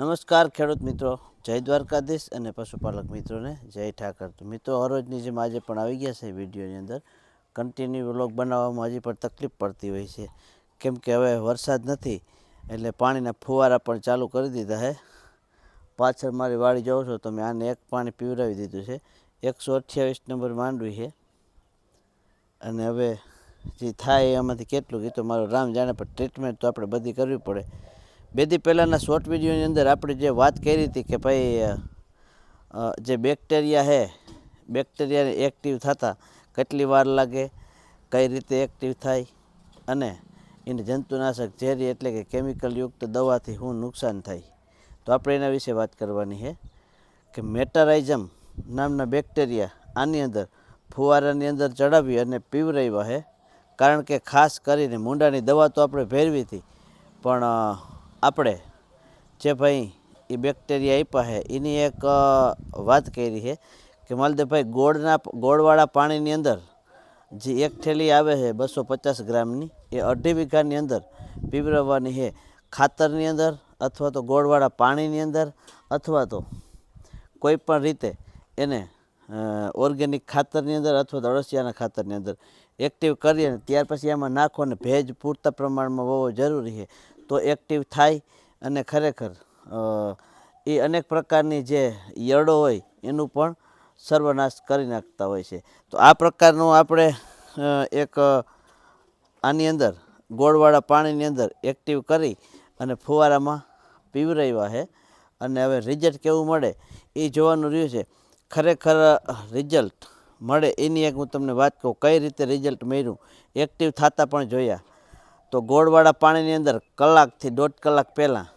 નમસ્કાર ખેડૂત મિત્રો. જય દ્વારકાધીશ અને પશુપાલક મિત્રોને જય ઠાકર. તો મિત્રો હરોજની જેમ આજે પણ આવી ગયા છે વિડીયોની અંદર. કન્ટિન્યુ વ્લોગ બનાવવામાં હજી પણ તકલીફ પડતી હોય છે. કેમ કે હવે વરસાદ નથી, એટલે પાણીના ફુવારા પણ ચાલુ કરી દીધા છે. પાછળ મારી વાડી જાઉં છો તમે આને એક પાણી પીવડાવી દીધું છે. એકસો અઠ્યાવીસ નંબર માંડવી છે. અને હવે જે થાય એમાંથી કેટલું તો મારો રામ જાણે પણ ટ્રીટમેન્ટ તો આપણે બધી કરવી પડે. બે દી પહેલાંના શોર્ટ વિડીયોની અંદર આપણે જે વાત કરી હતી કે ભાઈ જે બેક્ટેરિયા છે બેક્ટેરિયાને એક્ટિવ થતાં કેટલી વાર લાગે, કઈ રીતે એક્ટિવ થાય અને એને જંતુનાશક ઝેરી એટલે કે કેમિકલયુક્ત દવાથી શું નુકસાન થાય. તો આપણે એના વિશે વાત કરવાની છે કે મેટારાઇઝમ નામના બેક્ટેરિયા આની અંદર ફુવારાની અંદર ચડાવી અને પીવરાવ્યા છે. કારણ કે ખાસ કરીને મૂંડાની દવા તો આપણે ભેરવી હતી, પણ આપણે જે ભાઈ એ બેક્ટેરિયા આપ્યા છે એની એક વાત કરી છે કે માલદેવભાઈ ગોળના, ગોળવાળા પાણીની અંદર જે એક થેલી આવે છે બસો પચાસ ગ્રામની, એ અઢી વીઘાની અંદર પીવરાવવાની છે ખાતરની અંદર અથવા તો ગોળવાળા પાણીની અંદર અથવા તો કોઈ પણ રીતે એને ઓર્ગેનિક ખાતરની અંદર અથવા તો અળસિયાના ખાતરની અંદર એક્ટિવ કરી ત્યાર પછી એમાં નાખો અને ભેજ પૂરતા પ્રમાણમાં હોવો જરૂરી છે તો એક્ટિવ થાય અને ખરેખર એ અનેક પ્રકારની જે યરડો હોય એનું પણ સર્વનાશ કરી નાખતા હોય છે. તો આ પ્રકારનું આપણે એક આની અંદર, ગોળવાળા પાણીની અંદર એક્ટિવ કરી અને ફુવારામાં પીવરાવ્યા છે. અને હવે રિઝલ્ટ કેવું મળે એ જોવાનું રહ્યું છે. ખરેખર રિઝલ્ટ મળે એની એક હું તમને વાત કહું, કઈ રીતે રિઝલ્ટ મળ્યું એક્ટિવ થતાં પણ જોયા. તો ગોળવાળા પાણીની અંદર કલાકથી દોઢ કલાક પહેલાં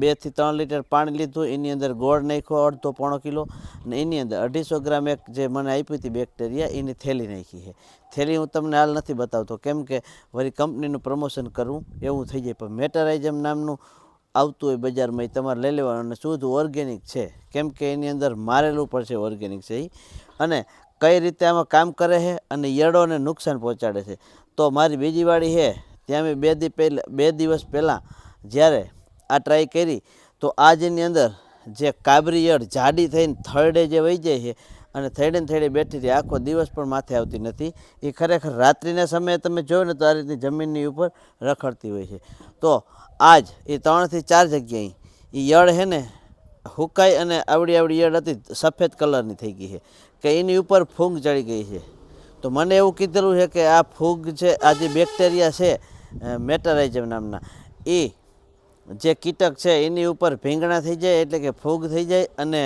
બેથી ત્રણ લીટર પાણી લીધું, એની અંદર ગોળ નાખ્યો, અડધો પોણો કિલો અને એની અંદર અઢીસો ગ્રામ એક જે મને આપી હતી બેક્ટેરિયા, એની થેલી નાખી છે. થેલી હું તમને હાલ નથી બતાવતો, કેમ કે વળી કંપનીનું પ્રમોશન કરવું, એવું થઈ જાય. પણ મેટરાઇઝમ નામનું આવતું હોય બજારમાં, એ તમારે લઈ લેવાનું, અને શુદ્ધ ઓર્ગેનિક છે. કેમ કે એની અંદર મારેલું પણ છે ઓર્ગેનિક છે એ અને કઈ રીતે આમાં કામ કરે છે, અને યડોને નુકસાન પહોંચાડે છે. તો મારી બીજી વાડી છે, ત્યાં મેં બે દી પહેલાં, બે દિવસ પહેલાં જ્યારે આ ટ્રાય કરી, તો આજની અંદર જે કાબરી ઈયળ જાડી થઈને થર્ડે જે વહી જાય છે અને થેડે ને થેડે બેઠી રહી, આખો દિવસ પણ માથે આવતી નથી. એ ખરેખર રાત્રિના સમયે તમે જોયો ને તો આ રીતની જમીનની ઉપર રખડતી હોય છે. તો આજ એ ત્રણથી ચાર જગ્યાએ એ યળ છે ને, હુકાઈ અને આવડી આવડી યળ હતી, સફેદ કલરની થઈ ગઈ છે. કે એની ઉપર ફૂંગ ચડી ગઈ છે. તો મને એવું કીધેલું છે કે આ ફૂગ છે, આ જે બેક્ટેરિયા છે મેટરાઇઝમ નામના, એ જે કીટક છે, એની ઉપર ભીંગણા થઈ જાય એટલે કે ફૂગ થઈ જાય અને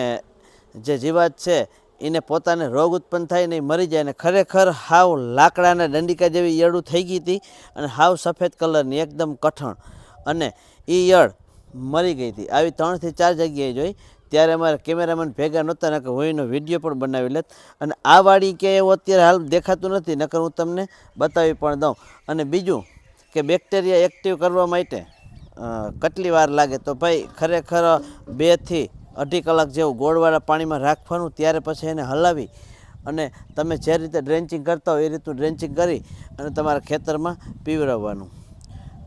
જે જીવાત છે, એને પોતાને રોગ ઉત્પન્ન થાય ને મરી જાય અને ખરેખર હાવ લાકડાના દંડિકા જેવી ઈયળું થઈ ગઈ હતી અને હાવ સફેદ કલરની, એકદમ કઠણ. અને એ ઈયળ મરી ગઈ હતી. આવી ત્રણથી ચાર જગ્યાએ જોઈ ત્યારે અમારા કેમેરામેન ભેગા નહોતા, નકર હું એનો વીડિયો પણ બનાવી લેત. અને આ વાડી કે એવું અત્યારે હાલ દેખાતું નથી, નકર હું તમને બતાવી પણ દઉં. અને બીજું કે બેક્ટેરિયા એક્ટિવ કરવા માટે કેટલી વાર લાગે? તો ભાઈ, ખરેખર બેથી અઢી કલાક જેવું ગોળવાળા પાણીમાં રાખવાનું, ત્યારે પછી એને હલાવી. અને તમે જે રીતે ડ્રેન્ચિંગ કરતા હોય એ રીતનું ડ્રેન્ચિંગ કરી અને તમારા ખેતરમાં પીવડાવવાનું.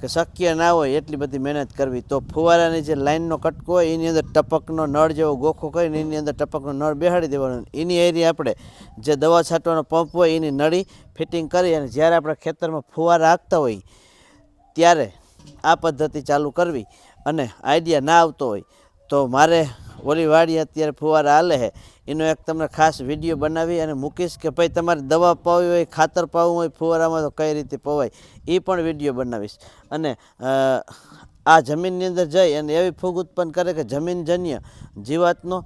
કે શક્ય ના હોય એટલી બધી મહેનત કરવી. તો ફુવારાની જે લાઇનનો કટકો હોય, એની અંદર ટપકનો નળ જેવો ગોખો કરીને એની અંદર ટપકનો નળ બેહાડી દેવાનો. એની એરી આપણે જે દવા છાંટવાનો પંપ હોય, એની નળી ફિટિંગ કરી અને જ્યારે આપણે ખેતરમાં ફુવારા હાંકતા હોય, ત્યારે આ પદ્ધતિ ચાલુ કરવી અને આઈડિયા ના આવતો હોય તો મારે ઓલી વાડી અત્યારે ફુવારા હાલે છે. એનો એક તમને ખાસ વીડિયો બનાવી અને મૂકીશ કે ભાઈ તમારે દવા પાવી હોય, ખાતર પાવું હોય, ફુવારામાં તો કઈ રીતે પવાય એ પણ વીડિયો બનાવીશ. અને આ જમીનની અંદર જઈ અને એવી ફૂગ ઉત્પન્ન કરે કે જમીનજન્ય જીવાતનો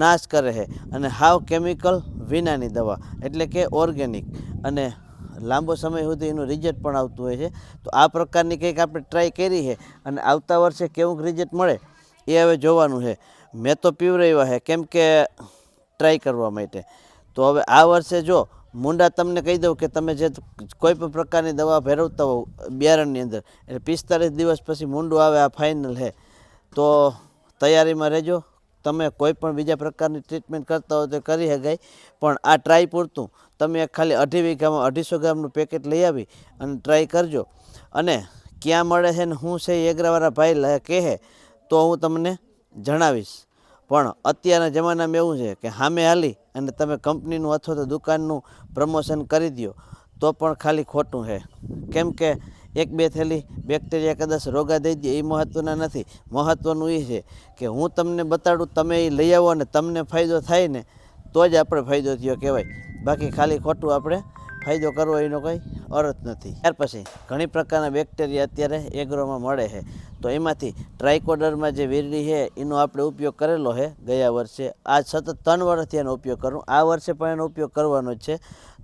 નાશ કરે છે. અને હાવ કેમિકલ વિનાની દવા, એટલે કે ઓર્ગેનિક. અને લાંબો સમય સુધી એનું રિઝલ્ટ પણ આવતું હોય છે. તો આ પ્રકારની કંઈક આપણે ટ્રાય કરી છે. અને આવતા વર્ષે કેવું રિઝલ્ટ મળે એ હવે જોવાનું છે. મેં તો પીવરાવ્યા છે, કેમ કે ટ્રાય કરવા માટે. તો હવે આ વર્ષે જો, મુંડા તમને કહી દઉં કે તમે જે કોઈ પણ પ્રકારની દવા ભેરવતા હોવ, બિયારણની અંદર, એટલે પિસ્તાલીસ દિવસ પછી મુંડું આવે, આ ફાઇનલ છે. તો તૈયારીમાં રહેજો. તમે કોઈ પણ બીજા પ્રકારની ટ્રીટમેન્ટ કરતા હો તો કરી શકાય. પણ આ ટ્રાય પૂરતું. તમે ખાલી અઢી વીઘામાં અઢીસો ગ્રામનું પેકેટ લઈ આવી અને ટ્રાય કરજો. અને ક્યાં મળે છે ને હું છે એગરાવાળા ભાઈ કહે તો હું તમને જણાવીશ. પણ અત્યારના જમાનામાં એવું છે કે સામે હાલી અને તમે કંપનીનું અથવા તો દુકાનનું પ્રમોશન કરી દો તો પણ ખાલી ખોટું છે. કેમ કે એક બે થેલી બેક્ટેરિયા કદાચ રોગા દઈ દે એ મહત્ત્વના નથી. મહત્ત્વનું એ છે કે હું તમને બતાડું, તમે એ લઈ આવો અને તમને ફાયદો થાય ને, તો જ આપણે ફાયદો થયો કહેવાય. બાકી ખાલી ખોટું આપણે ફાયદો કરવો એનો કંઈ અર્થ નથી. ત્યાર પછી ઘણી પ્રકારના બેક્ટેરિયા અત્યારે એગ્રોમાં મળે છે. તો એમાંથી ટ્રાઇકોડરમાં જે વીરડી છે, એનો આપણે ઉપયોગ કરેલો છે ગયા વર્ષે. આ સતત ત્રણ વર્ષથી એનો ઉપયોગ કરું. આ વર્ષે પણ એનો ઉપયોગ કરવાનો છે.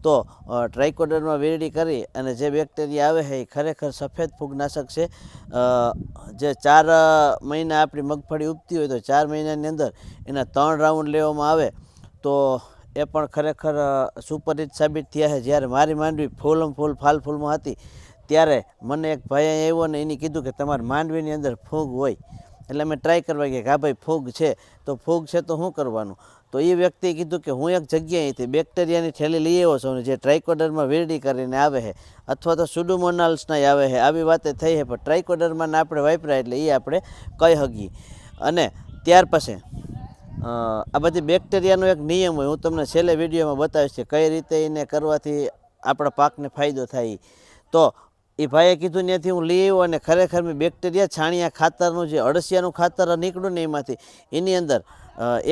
તો ટ્રાઇકોડરમાં વીરડી કરી અને જે બેક્ટેરિયા આવે છે, એ ખરેખર સફેદ ફૂગનાશક છે. જે ચાર મહિના આપણી મગફળી ઉગતી હોય તો ચાર મહિનાની અંદર એના ત્રણ રાઉન્ડ લેવામાં આવે. તો, એ પણ ખરેખર સુપરિત સાબિત થયા છે. જ્યારે મારી માંડવી ફૂલમ ફૂલ, ફાલ ફૂલમાં હતી ત્યારે મને એક ભાઈ આવ્યો ને એને કીધું કે તમારે માંડવીની અંદર ફૂગ હોય. એટલે અમે ટ્રાય કરવા ગયા કે હા ભાઈ, ફૂગ છે. તો ફૂગ છે તો શું કરવાનું? તો એ વ્યક્તિએ કીધું કે હું એક જગ્યાએથી બેક્ટેરિયાની થેલી લઈ આવ્યો છું જે ટ્રાઇકોડરમાં વીરડી કરીને આવે છે અથવા તો સુડુમોનાલ્સના આવે છે, આવી વાતે થઈ છે. પણ ટ્રાઇકોડરમાં આપણે વાપરાય એટલે એ આપણે કહી શકીએ. અને ત્યાર પછી આ બધી બેક્ટેરિયાનો એક નિયમ હોય. હું તમને છેલ્લે વિડીયોમાં બતાવીશ કે કઈ રીતે એને કરવાથી આપણા પાકને ફાયદો થાય. તો એ ભાઈએ કીધું ત્યાંથી હું લઈ આવ્યો અને ખરેખર મેં બેક્ટેરિયા છાણિયા ખાતરનું જે અળસિયાનું ખાતર નીકળ્યું ને એમાંથી, એની અંદર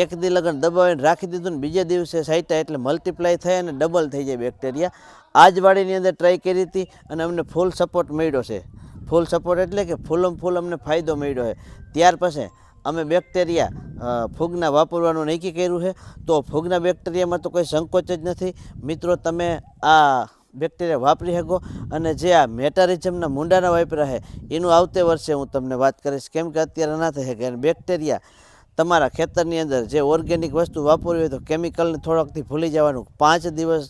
એક દી લગન દબાવીને રાખી દીધું ને બીજા દિવસે સાઈટા એટલે મલ્ટીપ્લાય થાય અને ડબલ થઈ જાય બેક્ટેરિયા. આ જ વાડીની અંદર ટ્રાય કરી હતી અને અમને ફૂલ સપોર્ટ મળ્યો છે. ફૂલ સપોર્ટ એટલે કે ફૂલમ ફૂલ અમને ફાયદો મળ્યો છે. ત્યાર પછી અમે બેક્ટેરિયા ફૂગના વાપરવાનું નક્કી કર્યું છે. તો ફૂગના બેક્ટેરિયામાં તો કોઈ સંકોચ જ નથી. મિત્રો, તમે આ બેક્ટેરિયા વાપરી શકો અને જે આ મેટારિઝમના મૂંડાના વાપરા છે એનું આવતે વર્ષે હું તમને વાત કરીશ. કેમ કે અત્યારે ના થઈ શકે અને બેક્ટેરિયા તમારા ખેતરની અંદર જે ઓર્ગેનિક વસ્તુ વાપરવી હોય તો કેમિકલને થોડોકથી ભૂલી જવાનું. પાંચ દિવસ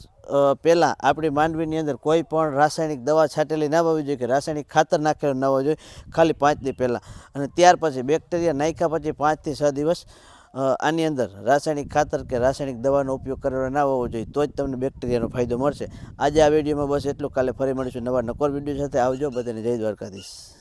પહેલાં આપણી માંડવીની અંદર કોઈ પણ રાસાયણિક દવા છાંટેલી ના હોવી જોઈએ કે રાસાયણિક ખાતર નાખેલું ના હોવું જોઈએ, ખાલી પાંચ દી પહેલાં. અને ત્યાર પછી બેક્ટેરિયા નાખ્યા પછી પાંચથી છ દિવસ આની અંદર રાસાયણિક ખાતર કે રાસાયણિક દવાનો ઉપયોગ કરવા ના હોવો જોઈએ તો જ તમને બેક્ટેરિયાનો ફાયદો મળશે. આજે આ વિડીયોમાં બસ એટલું. કાલે ફરી મળીશું નવા નકોર વીડિયો સાથે. આવજો બધાને જય દ્વારકાધીશ.